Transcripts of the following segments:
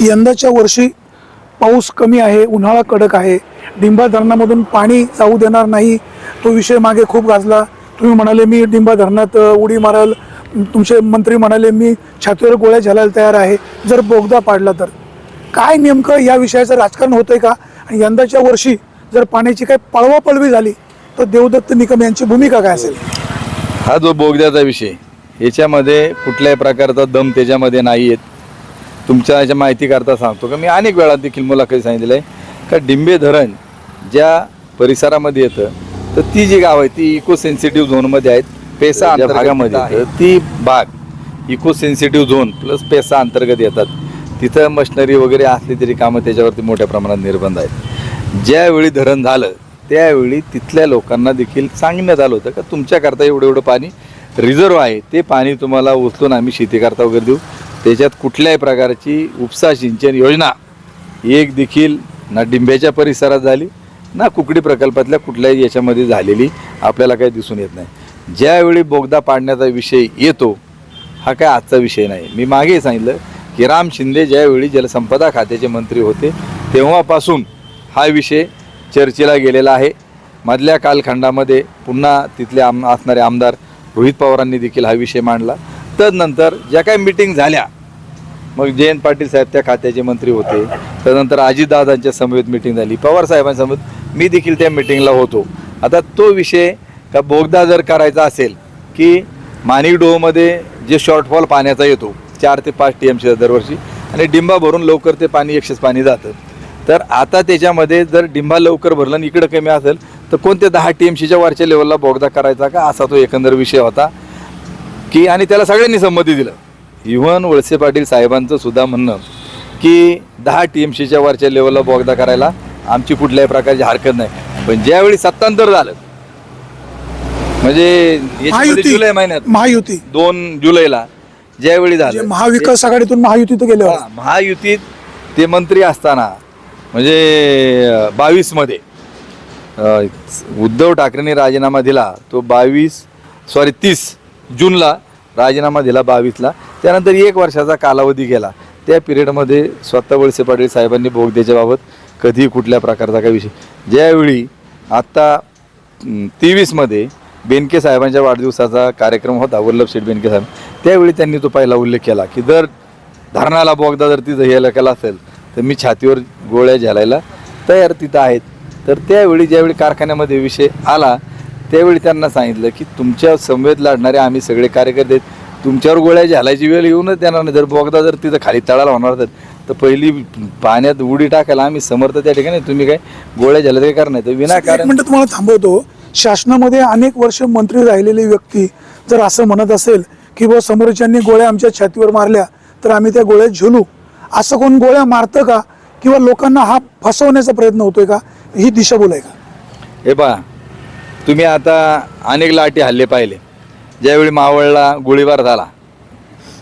यंदाच्या वर्षी पाऊस कमी आहे उन्हाळा कडक आहे. डिंबा धरणामधून पाणी जाऊ देणार नाही. तो विषय मागे खूप गाजला तुम्ही म्हणाले मी डिंबा धरणात उडी माराल. तुमचे मंत्री म्हणाले मी छातीवर गोळ्या झेलायला तयार आहे. जर बोगदा पाडला तर. काय नेमकं या विषयाचं राजकारण होतंय का? आणि यंदाच्या वर्षी जर पाण्याची काही पळवापळवी झाली तर देवदत्त निकम यांची भूमिका काय असेल? हा जो बोगद्याचा विषय याच्यामध्ये कुठल्याही प्रकारचा दम त्याच्यामध्ये नाही आहेत तुमच्या याच्या माहितीकरता सांगतो का? मी अनेक वेळा देखील मुलाखती सांगितलं आहे का डिंबे धरण ज्या परिसरामध्ये येतं तर ती जी गाव आहे ती इको सेन्सिटिव्ह झोनमध्ये आहेत. पेसा भागामध्ये ती भाग eco sensitive zone plus PESA अंतर्गत येतात. तिथं मशिनरी वगैरे असली तरी कामं त्याच्यावरती मोठ्या प्रमाणात निर्बंध आहेत. ज्यावेळी धरण झालं त्यावेळी तिथल्या लोकांना देखील सांगण्यात आलं होतं का तुमच्याकरता एवढं एवढं पाणी रिझर्व आहे ते पाणी तुम्हाला उचलून आम्ही शेतीकरता वगैरे देऊ. त्याच्यात कुठल्याही प्रकारची उपसा सिंचन योजना एक देखील ना डिंब्याच्या परिसरात झाली ना कुकडी प्रकल्पातल्या कुठल्याही याच्यामध्ये झालेली आपल्याला काही दिसून येत नाही. ज्यावेळी बोगदा पाडण्याचा विषय येतो हा काय आजचा विषय नाही. मी मागे सांगितलं की राम शिंदे ज्यावेळी जलसंपदा खात्याचे मंत्री होते तेव्हापासून हा विषय चर्चेला गेलेला आहे. मधल्या कालखंडामध्ये पुन्हा तिथले आम असणारे आमदार रोहित पवारांनी देखील हा विषय मांडला. तदनंतर ज्या काही मिटिंग झाल्या मग जयंत पाटील साहेब त्या खात्याचे मंत्री होते. त्यानंतर अजितदादांच्या समवेत मिटिंग झाली पवार साहेबांसमवेत मी देखील त्या मिटिंगला होतो. आता तो विषय का बोगदा जर करायचा असेल की मानिक डोहमध्ये जे शॉर्टफॉल पाण्याचा येतो चार ते पाच टी एम सी दरवर्षी आणि डिंबा भरून लवकर ते पाणी एकशेच पाणी जातं. तर आता त्याच्यामध्ये जर डिंबा लवकर भरलं आणि इकडं कमी असेल तर कोणत्या दहा टी एम सीच्या वरच्या लेवलला बोगदा करायचा का? असा तो एकंदर विषय होता. की आणि त्याला सगळ्यांनी संमती दिलं. इव्हन वळसे पाटील साहेबांचं सुद्धा म्हणणं की दहा टी एम सीच्या वरच्या लेवलला बोगदा करायला आमची कुठल्याही प्रकारची हरकत नाही. पण ज्यावेळी सत्तांतर झालं म्हणजे जुलै महिन्यात महायुती. दोन जुलैला ज्यावेळी म्हणजे झालं महाविकास आघाडीतून महायुतीत हा, महायुतीत ते मंत्री असताना म्हणजे बावीसमध्ये उद्धव ठाकरेंनी राजीनामा दिला तो बावीस सॉरी तीस जूनला राजीनामा दिला बावीसला. त्यानंतर एक वर्षाचा कालावधी गेला. त्या पिरियडमध्ये स्वतः वळसे पाटील साहेबांनी बोगद्याच्याबाबत कधी कुठल्या प्रकारचा काही विषय ज्यावेळी आत्ता तेवीसमध्ये बेनके साहेबांच्या वाढदिवसाचा कार्यक्रम होता वल्लभ शेठ बेनके साहेब त्यावेळी त्यांनी तो पहिला उल्लेख केला की जर धरणाला बोगदा जर तिथं हे केला असेल तर मी छातीवर गोळ्या झेलायला तयार तिथं आहेत. तर त्यावेळी ज्यावेळी कारखान्यामध्ये विषय आला त्यावेळी त्यांना सांगितलं की तुमच्या समवेत लढणारे आम्ही सगळे कार्यकर्ते. तुमच्यावर गोळ्या झेलायची वेळ येऊनच देणार नाही. जर बोगदा जर तिथं खाली तळाला होणार तर तर पहिली पाण्यात उडी टाकायला आम्ही समर्थ त्या ठिकाणी तुम्ही काय गोळ्या झेला काही करणार नाही. तर विनाकारण मिनिट तुम्हाला थांबवतो. शासनामध्ये अनेक वर्ष मंत्री राहिलेली व्यक्ती जर असं म्हणत असेल की बुवा समोरच्यांनी गोळ्या आमच्या छातीवर मारल्या तर आम्ही त्या गोळ्या झेलू. असं कोण गोळ्या मारतं का? किंवा लोकांना हा फसवण्याचा प्रयत्न होतोय का? ही दिशाभूल आहे का? हे पहा तुम्ही आता अनेक लाटी हल्ले पाहिले. ज्यावेळी मावळला गोळीबार झाला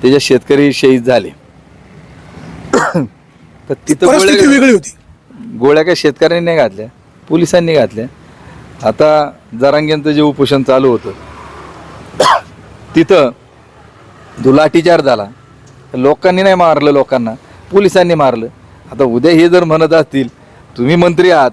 त्याच्यात शेतकरी शहीद झाले. तर तिथं परिस्थिती गोळ्या वेगळी होती. गोळ्या काय शेतकऱ्यांनी नाही घातल्या पोलिसांनी घातल्या. आता जरांग्यांचं जे उपोषण चालू होतं तिथं जो लाठीचार झाला लोकांनी नाही मारलं लोकांना पोलिसांनी मारलं. आता उद्या हे जर म्हणत असतील तुम्ही मंत्री आहात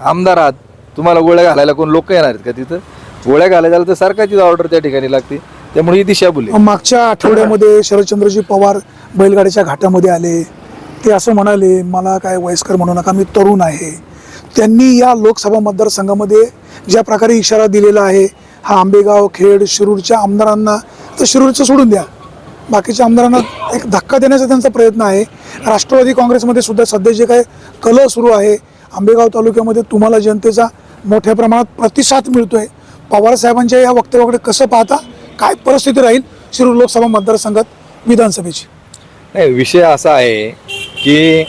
आमदार आहात तुम्हाला गोळ्या घालायला कोण लोक येणार आहेत का तिथं? गोळ्या घालायला झालं तर सरकारचीच ऑर्डर त्या ठिकाणी लागते. त्यामुळे ही दिशाभूल आहे मागच्या आठवड्यामध्ये शरदचंद्रजी पवार बैलगाडीच्या घाटामध्ये आले. ते असं म्हणाले मला काय वयस्कर म्हणू नका मी तरुण आहे. त्यांनी या लोकसभा मतदारसंघामध्ये ज्या प्रकारे इशारा दिलेला आहे हा आंबेगाव खेड शिरूरच्या आमदारांना तर शिरूरचं सोडून द्या. बाकीच्या आमदारांना एक धक्का देण्याचा त्यांचा प्रयत्न आहे. राष्ट्रवादी काँग्रेसमध्ये सुद्धा सध्या जे काय कलह सुरू आहे आंबेगाव तालुक्यामध्ये तुम्हाला जनतेचा मोठ्या प्रमाणात प्रतिसाद मिळतोय. पवार साहेबांच्या या वक्तव्याकडे कसं पाहता काय परिस्थिती राहील शिरूर लोकसभा मतदारसंघात विधानसभेची? नाही विषय असा आहे की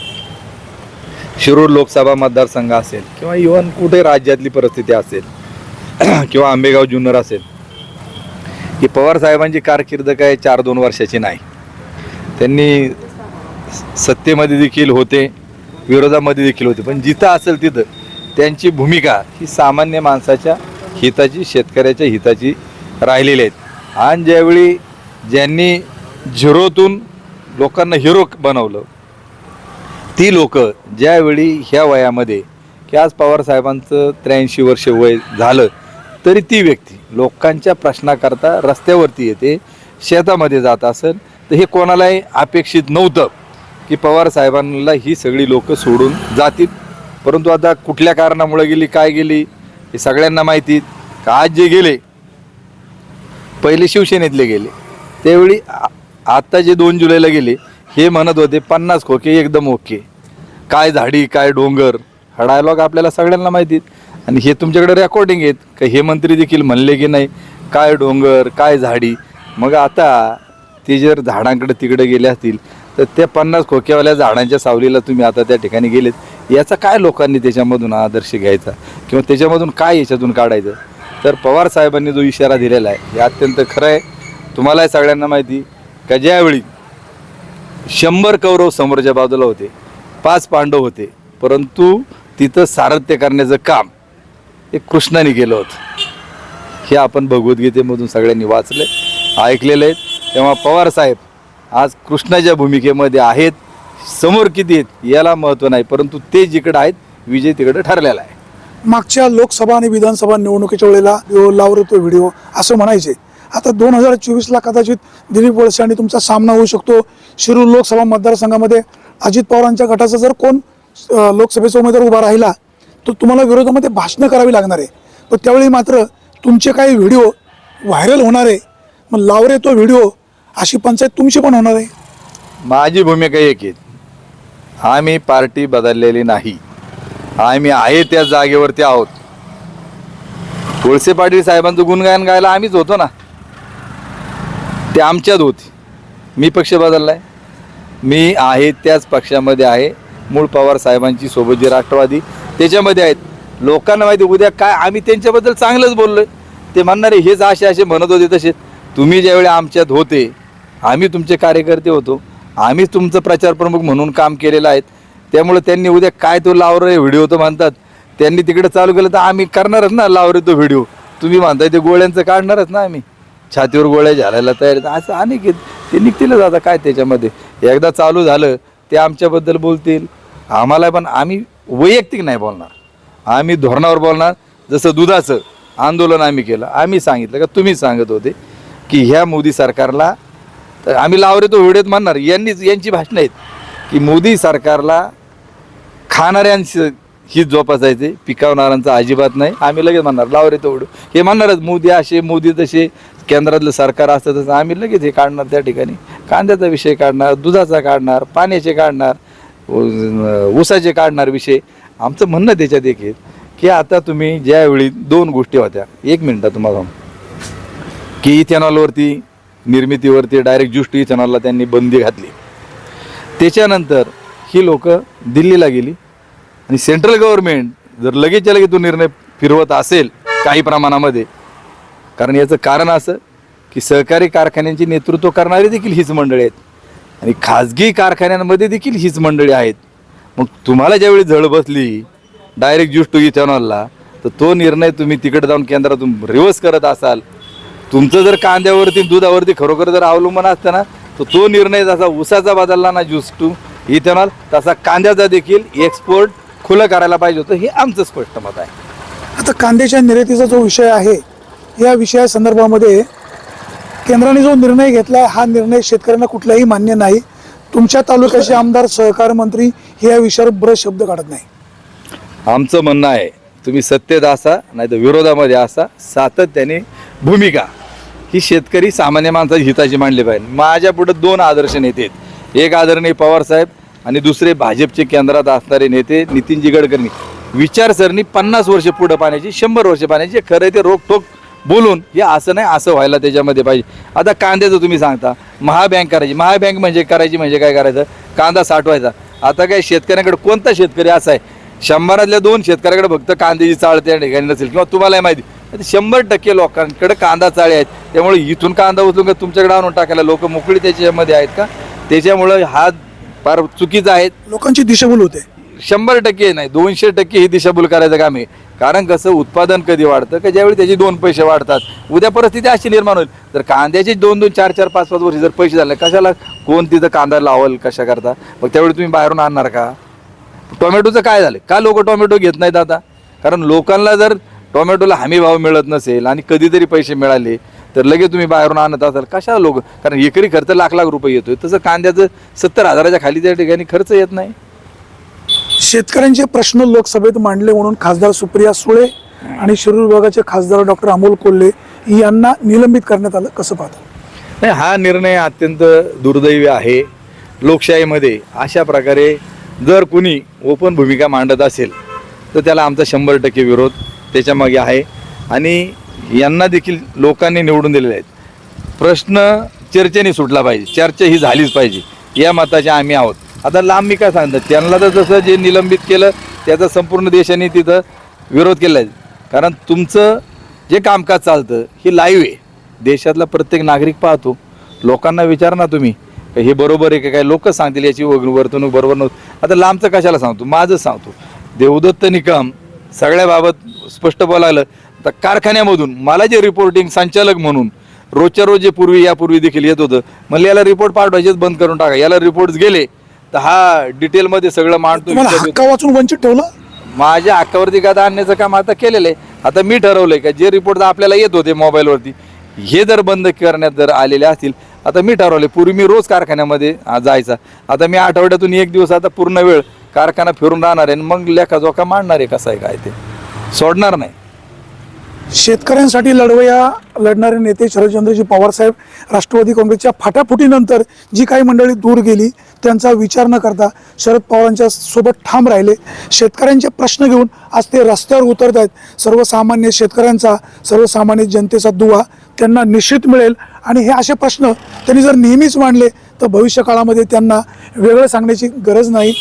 शिरूर लोकसभा मतदारसंघ असेल किंवा इव्हन कुठे राज्यातली परिस्थिती असेल किंवा आंबेगाव जुन्नर असेल की पवार साहेबांची कारकीर्द काय चार दोन वर्षाची नाही. त्यांनी सत्तेमध्ये देखील होते. विरोधामध्ये देखील होते. पण जिथं असेल तिथं त्यांची भूमिका ही सामान्य माणसाच्या हिताची शेतकऱ्याच्या हिताची राहिलेली आहेत. आणि ज्यावेळी ज्यांनी झिरोतून लोकांना हिरो बनवलं ती लोक ज्यावेळी ह्या वयामध्ये की आज पवारसाहेबांचं त्र्याऐंशी वर्ष वय झालं तरी ती व्यक्ती लोकांच्या प्रश्नाकरता रस्त्यावरती येते शेतामध्ये जात असेल तर हे कोणालाही अपेक्षित नव्हतं. की पवार साहेबांना ही सगळी लोक सोडून जातील. परंतु आता कुठल्या कारणामुळे गेली काय गेली हे सगळ्यांना माहिती का आज जे गेले पहिले शिवसेनेतले गेले. त्यावेळी आत्ता आता जे दोन जुलैला गेले हे म्हणत होते पन्नास खोके एकदम ओके. काय झाडी काय डोंगर हा डायलॉग आपल्याला सगळ्यांना माहिती आहेत आणि हे तुमच्याकडे रेकॉर्डिंग आहेत का हे मंत्री देखील म्हणले की नाही काय डोंगर काय झाडी. मग आता ते जर झाडांकडे तिकडे गेले असतील तर त्या पन्नास खोक्यावाल्या झाडांच्या सावलीला तुम्ही आता त्या ठिकाणी गेलेत. याचा काय लोकांनी त्याच्यामधून आदर्श घ्यायचा? किंवा त्याच्यामधून काय याच्यातून काढायचं? तर पवार साहेबांनी जो इशारा दिलेला आहे हे अत्यंत खरं आहे. तुम्हाला सगळ्यांना माहिती का ज्यावेळी शंभर कौरव समोरच्या बाजूला होते पाच पांडव होते परंतु तिथं सारथ्य करण्याचं काम हे कृष्णाने केलं होतं. हे आपण भगवद्गीतेमधून सगळ्यांनी वाचले ऐकलेलं आहे. तेव्हा पवार साहेब आज कृष्णाच्या भूमिकेमध्ये आहेत. समोर किती आहेत याला महत्त्व नाही परंतु ते जिकडं आहेत विजय तिकडं ठरलेला आहे. मागच्या लोकसभा आणि विधानसभा निवडणुकीच्या वेळेला व्हिडिओ लावरे तो व्हिडिओ असं म्हणायचे. आता दोन हजार चोवीसला कदाचित दिलीप वळसे आणि तुमचा सामना होऊ शकतो. शिरूर लोकसभा मतदारसंघामध्ये अजित पवारांच्या गटाचा जर कोण लोकसभेचा उमेदवार उभा राहिला तर तुम्हाला विरोधामध्ये भाषणं करावी लागणार आहे. पण त्यावेळी मात्र तुमचे काही व्हिडिओ व्हायरल होणार आहे. मग लावरे तो व्हिडिओ अशी पंचायत तुमची पण होणार आहे. माझी भूमिका एक आहे. आम्ही पार्टी बदललेली नाही. आम्ही आहे त्या जागेवरती आहोत. तुळसे पाटील साहेबांचं गुणगायन गायला आम्हीच होतो ना. ते आमच्यात होती. मी पक्ष बदललाय. मी आहे त्याच पक्षामध्ये आहे. मूळ पवार साहेबांची सोबत जी राष्ट्रवादी त्याच्यामध्ये आहेत. लोकांना माहिती उद्या काय आम्ही त्यांच्याबद्दल चांगलंच बोललोय. ते म्हणणारे हेच असे असे म्हणत होते तसे. तुम्ही ज्यावेळी आमच्यात होते आम्ही तुमचे कार्यकर्ते होतो. आम्ही तुमचं प्रचार प्रमुख म्हणून काम केलेलं आहेत. त्यामुळे त्यांनी उद्या काय तो लावरे व्हिडिओ तो म्हणतात त्यांनी तिकडे चालू केलं तर आम्ही करणारच ना लावरे तो व्हिडिओ. तुम्ही म्हणताय ते गोळ्यांचं काढणारच ना आम्ही. छातीवर गोळ्या झालायला तयार असं अनेक आहेत. ते निघतीलच आता काय त्याच्यामध्ये. एकदा चालू झालं ते आमच्याबद्दल बोलतील. आम्हाला पण आम्ही वैयक्तिक नाही बोलणार. आम्ही धोरणावर बोलणार. जसं दुधाचं आंदोलन आम्ही केलं. आम्ही सांगितलं का तुम्ही सांगत होते की ह्या मोदी सरकारला तर आम्ही लावरे तो व्हिडिओत म्हणणार यांनीच यांची भाषणं आहेत की मोदी सरकारला खाणाऱ्यांची हीच जोपासायचे पिकवणाऱ्यांचं अजिबात नाही. आम्ही लगेच म्हणणार लावरे तो उडू हे म्हणणारच मोदी असे मोदी तसे केंद्रातलं सरकार असतं तसं आम्ही लगेच हे काढणार त्या ठिकाणी. कांद्याचा विषय काढणार दुधाचा काढणार पाण्याचे काढणार ऊसाचे काढणार विषय. आमचं म्हणणं त्याच्यात एक आहे की आता तुम्ही ज्यावेळी दोन गोष्टी होत्या. एक मिनटं तुम्हाला की इथेनॉलवरती निर्मितीवरती डायरेक्ट ज्यूस टी चॅनलला त्यांनी बंदी घातली. त्याच्यानंतर ही लोक दिल्लीला गेली. आणि सेंट्रल गव्हर्नमेंट जर लगेचच्या लगेच तो निर्णय फिरवत असेल काही प्रमाणामध्ये कारण याचं कारण असं की सहकारी कारखान्यांचे नेतृत्व करणारी देखील हीच मंडळी आहेत. आणि खाजगी कारखान्यांमध्ये देखील हीच मंडळी आहेत. मग तुम्हाला ज्यावेळी झळ बसली डायरेक्ट ज्यूस टू इथेनॉलला तर तो निर्णय तुम्ही तिकडे जाऊन केंद्रातून रिव्हर्स करत असाल. तुमचं जर कांद्यावरती दुधावरती खरोखर जर अवलंबून असतं ना तर तो निर्णय जसा ऊसाचा बदलला ना ज्यूस टू इथेनॉल तसा कांद्याचा देखील एक्सपोर्ट खुलं करायला पाहिजे होतं हे आमचं स्पष्ट मत आहे. आता कांद्याच्या निर्यातीचा जो विषय आहे या विषया संदर्भामध्ये केंद्राने जो निर्णय घेतला हा निर्णय शेतकऱ्यांना कुठलाही मान्य नाही. तुमच्या तालुक्याचे आमदार सहकार मंत्री हे या विषयावर बरेच शब्द काढत नाही. आमचं म्हणणं आहे तुम्ही सत्तेत असा नाही तर विरोधामध्ये असा सातत्याने भूमिका ही शेतकरी सामान्य माणसाची हिताची मांडली पाहिजे. माझ्या पुढे दोन आदर्श नेते आहेत. एक आदरणीय पवार साहेब आणि दुसरे भाजपचे केंद्रात असणारे नेते नितीनजी गडकरी. विचारसरणी पन्नास वर्ष पुढं पाण्याची शंभर वर्ष पाण्याची खरं ते रोखोक बोलून हे असं नाही असं व्हायला त्याच्यामध्ये पाहिजे. आता कांद्याचं तुम्ही सांगता महाबँक करायची. महाबँक म्हणजे करायची म्हणजे काय करायचं? कांदा साठवायचा. आता काय शेतकऱ्यांकडे कोणता शेतकरी असा आहे? शंभरातल्या दोन शेतकऱ्याकडे फक्त कांद्याची चाळ त्या ठिकाणी नसेल किंवा तुम्हालाही माहिती. शंभर टक्के लोकांकडे कांदा चाळे आहेत. त्यामुळे इथून कांदा उचलून का तुमच्याकडे आणून टाकायला? लोक मोकळी त्याच्यामध्ये आहेत का? त्याच्यामुळं हा फार चुकीचा आहे. लोकांची दिशाभूल होते. शंभर टक्के नाही दोनशे टक्के ही दिशाभूल करायचं काम आहे. कारण कसं उत्पादन कधी वाढतं? की ज्यावेळी त्याचे दोन पैसे वाढतात? उद्या परिस्थिती अशी निर्माण होईल. तर कांद्याचे दोन दोन चार चार पाच पाच वर्ष जर पैसे झाले कशाला कोण तिथं कांदा लावल कशा करता? मग त्यावेळी तुम्ही बाहेरून आणणार का? टोमॅटोचं काय झालं? का लोक टोमॅटो घेत नाहीत आता? कारण लोकांना जर टोमॅटोला हमी भाव मिळत नसेल आणि कधीतरी पैसे मिळाले तर लगेच तुम्ही बाहेरून आणत असाल. कशाला लोक? कारण एकरी खर्च लाख लाख रुपये येतोय. तसं कांद्याचं सत्तर हजाराच्या खाली त्या ठिकाणी खर्च येत नाही. शेतकऱ्यांचे प्रश्न लोकसभेत मांडले म्हणून खासदार सुप्रिया सुळे आणि शिरूर विभागाचे खासदार डॉक्टर अमोल कोल्हे यांना निलंबित करण्यात आलं. कसं पाहता? नाही हा निर्णय अत्यंत दुर्दैवी आहे. लोकशाहीमध्ये अशा प्रकारे जर कुणी ओपन भूमिका मांडत असेल तर त्याला आमचा शंभर टक्के विरोध. त्याच्यामागे आहे. आणि यांना देखील लोकांनी निवडून दिलेले आहेत. प्रश्न चर्चेने सुटला पाहिजे. चर्चा ही झालीच पाहिजे. या मताचे आम्ही आहोत. आता लांब मी काय सांगतो? त्यांना तर जसं जे निलंबित केलं त्याचा संपूर्ण देशाने तिथं विरोध केला आहे. कारण तुमचं जे कामकाज चालतं हे लाईव्ह आहे. देशातला प्रत्येक नागरिक पाहतो. लोकांना विचार ना तुम्ही हे बरोबर आहे का काय? लोकच सांगतील याची वर्तणूक बरोबर नव्हती. आता लांबचं कशाला सांगतो? माझंच सांगतो. देवदत्त निकम सगळ्याबाबत स्पष्ट बोलायला तर कारखान्यामधून मला जे रिपोर्टिंग संचालक म्हणून रोजच्या रोज जे पूर्वी यापूर्वी देखील येत होतं म्हणलं याला रिपोर्ट पाठवायचेच बंद करून टाका याला रिपोर्ट्स गेले तर हा डिटेलमध्ये सगळं मांडतो. वाचून वंचित ठेवलं? माझ्या हक्कावरती गादा आणण्याचं काम आता केलेलं आहे? आता मी ठरवलंय का जे रिपोर्ट आपल्याला येत होते मोबाईलवरती हे जर बंद करण्यात जर आलेले असतील आता मी ठरवले पूर्वी मी रोज कारखान्यामध्ये जायचा. आता मी आठवड्यातून एक दिवस आता पूर्ण वेळ कारखाना फिरून राहणार आहे आणि मग लेखाजोखा मांडणार आहे कसं आहे काय ते? सोडणार नाही. शेतकऱ्यांसाठी लढवया लढणारे नेते शरदचंद्रजी पवार साहेब राष्ट्रवादी काँग्रेसच्या फाटाफुटीनंतर जी काही मंडळी दूर गेली त्यांचा विचार न करता शरद पवारांच्या सोबत ठाम राहिले. शेतकऱ्यांचे प्रश्न घेऊन आज ते रस्त्यावर उतरत आहेत. सर्वसामान्य शेतकऱ्यांचा सर्वसामान्य जनतेचा दुवा त्यांना निश्चित मिळेल. आणि हे असे प्रश्न त्यांनी जर नेहमीच मांडले तर भविष्य काळामध्ये त्यांना वेगळं सांगण्याची गरज नाही.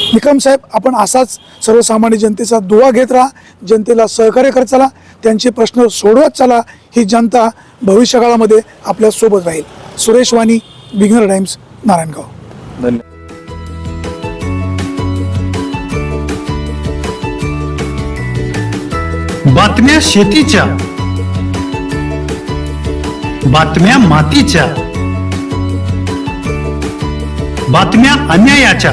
निकम साहेब आपण असाच सर्वसामान्य जनतेचा दुवा घेत राहा जनतेला सहकार्य करत चला त्यांचे प्रश्न सोडवत चला ही जनता भविष्यकाळामध्ये आपल्यासोबत राहील. Suresh Vani beginner times Narayangaon. धन्यवाद बातम्या शेतीच्या बातम्या मातीच्या बातम्या अन्यायाच्या.